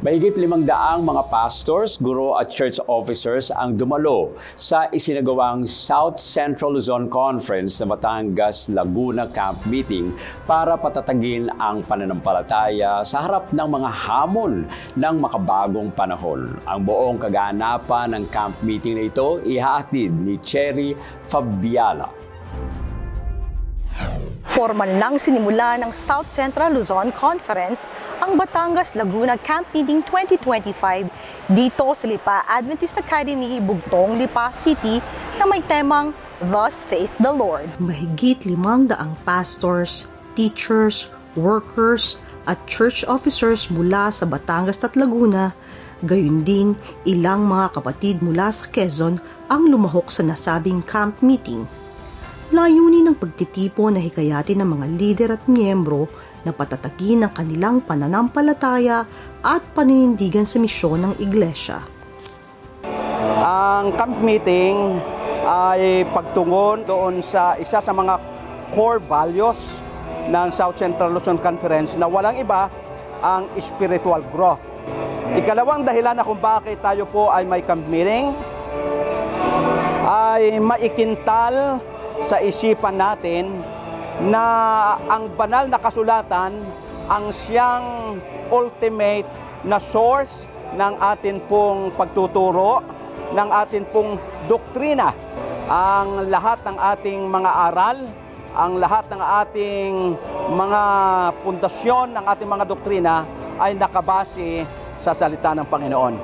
Mahigit limang daang mga pastors, guro at church officers ang dumalo sa isinagawang South Central Luzon Conference sa Batangas Laguna Camp Meeting para patatagin ang pananampalataya sa harap ng mga hamon ng makabagong panahon. Ang buong kaganapan ng camp meeting na ito ihahatid ni Cherry Fabiala. Formal nang sinimula ng South Central Luzon Conference ang Batangas Laguna Camp Meeting 2025 dito sa Lipa Adventist Academy, Bugtong, Lipa City na may temang Thus Saith the Lord. mahigit limang daang pastors, teachers, workers, at church officers mula sa Batangas at Laguna, gayon din ilang mga kapatid mula sa Quezon ang lumahok sa nasabing camp meeting. Layunin ng pagtitipon na hikayatin ng mga lider at miyembro na patatagin ang kanilang pananampalataya at paninindigan sa misyon ng iglesia. Ang camp meeting ay pagtungon doon sa isa sa mga core values ng South Central Luzon Conference na walang iba ang spiritual growth. Ikalawang dahilan na kung bakit tayo po ay may camp meeting ay maikintal sa isipan natin na ang banal na kasulatan ang siyang ultimate na source ng atin pong pagtuturo, ng atin pong doktrina. Ang lahat ng ating mga aral, ang lahat ng ating mga pundasyon ng ating mga doktrina ay nakabase sa salita ng Panginoon.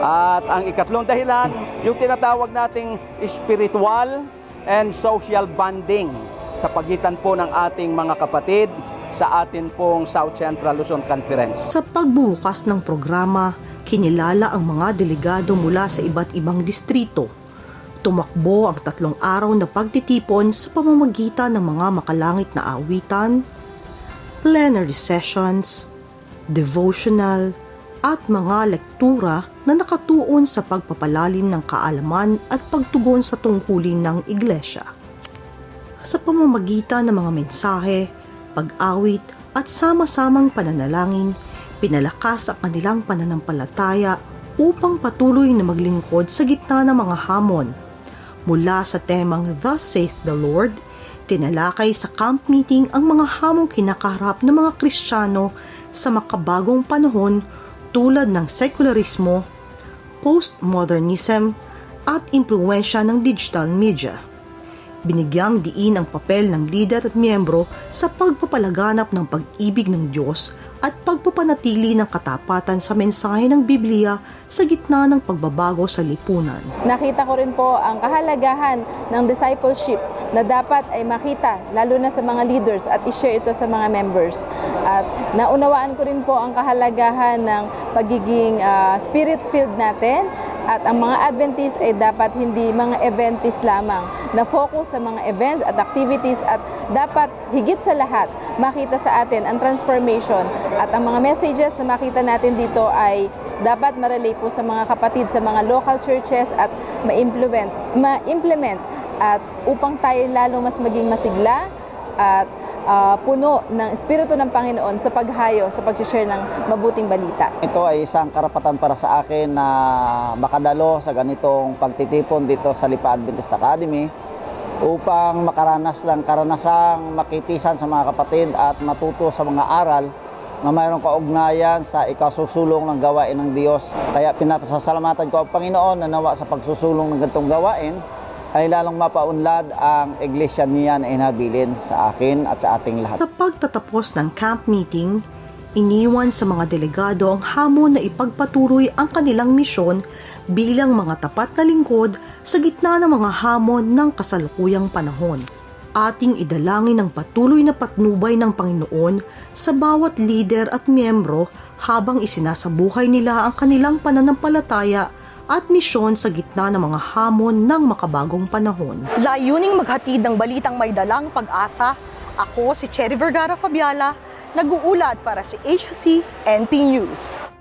At ang ikatlong dahilan, yung tinatawag nating spiritual and social bonding sa pagitan po ng ating mga kapatid sa atin pong South Central Luzon Conference. Sa pagbubukas ng programa, kinilala ang mga delegado mula sa iba't ibang distrito. Tumakbo ang tatlong araw na pagtitipon sa pamamagitan ng mga makalangit na awitan, plenary sessions, devotional, at mga lektura na nakatuon sa pagpapalalim ng kaalaman at pagtugon sa tungkulin ng iglesia. Sa pamamagitan ng mga mensahe, pag-awit at sama-samang pananalangin, pinalakas ang kanilang pananampalataya upang patuloy na maglingkod sa gitna ng mga hamon. Mula sa temang Thus Saith the Lord, tinalakay sa camp meeting ang mga hamong kinakaharap ng mga Kristiyano sa makabagong panahon tulad ng sekularismo, postmodernism, at impluensya ng digital media binigyang diin ang papel ng lider at miyembro sa pagpapalaganap ng pag-ibig ng Diyos at pagpapanatili ng katapatan sa mensahe ng Biblia sa gitna ng pagbabago sa lipunan. Nakita ko rin po ang kahalagahan ng discipleship na dapat ay makita lalo na sa mga leaders at i-share ito sa mga members. At naunawaan ko rin po ang kahalagahan ng pagiging ah, spirit-filled natin at ang mga Adventist ay dapat hindi mga Adventist lamang. Na focus sa mga events at activities at dapat higit sa lahat makita sa atin ang transformation. At ang mga messages na makita natin dito ay dapat ma-relate po sa mga kapatid sa mga local churches at ma-implement, ma-implement. At upang tayo lalo mas maging masigla at ah, puno ng Espiritu ng Panginoon sa paghayo, sa pag-share ng mabuting balita. Ito ay isang karapatan para sa akin na makadalo sa ganitong pagtitipon dito sa Lipa Adventist Academy upang makaranas ng karanasang makipisan sa mga kapatid at matuto sa mga aral na mayroong kaugnayan sa ikasusulong ng gawain ng Diyos. Kaya pinapasasalamatan ko ang Panginoon na nawa sa pagsusulong ng ganitong gawain ay lalong mapaunlad ang iglesia niya na inabilin sa akin at sa ating lahat. Sa pagtatapos ng camp meeting, iniwan sa mga delegado ang hamon na ipagpatuloy ang kanilang misyon bilang mga tapat na lingkod sa gitna ng mga hamon ng kasalukuyang panahon. Ating idalangin ang patuloy na patnubay ng Panginoon sa bawat lider at miyembro habang isinasabuhay nila ang kanilang pananampalataya at misyon sa gitna ng mga hamon ng makabagong panahon. Layuning maghatid ng balitang may dalang pag-asa, ako si Cherry Vergara Fabiala, nag-uulat para si HC News.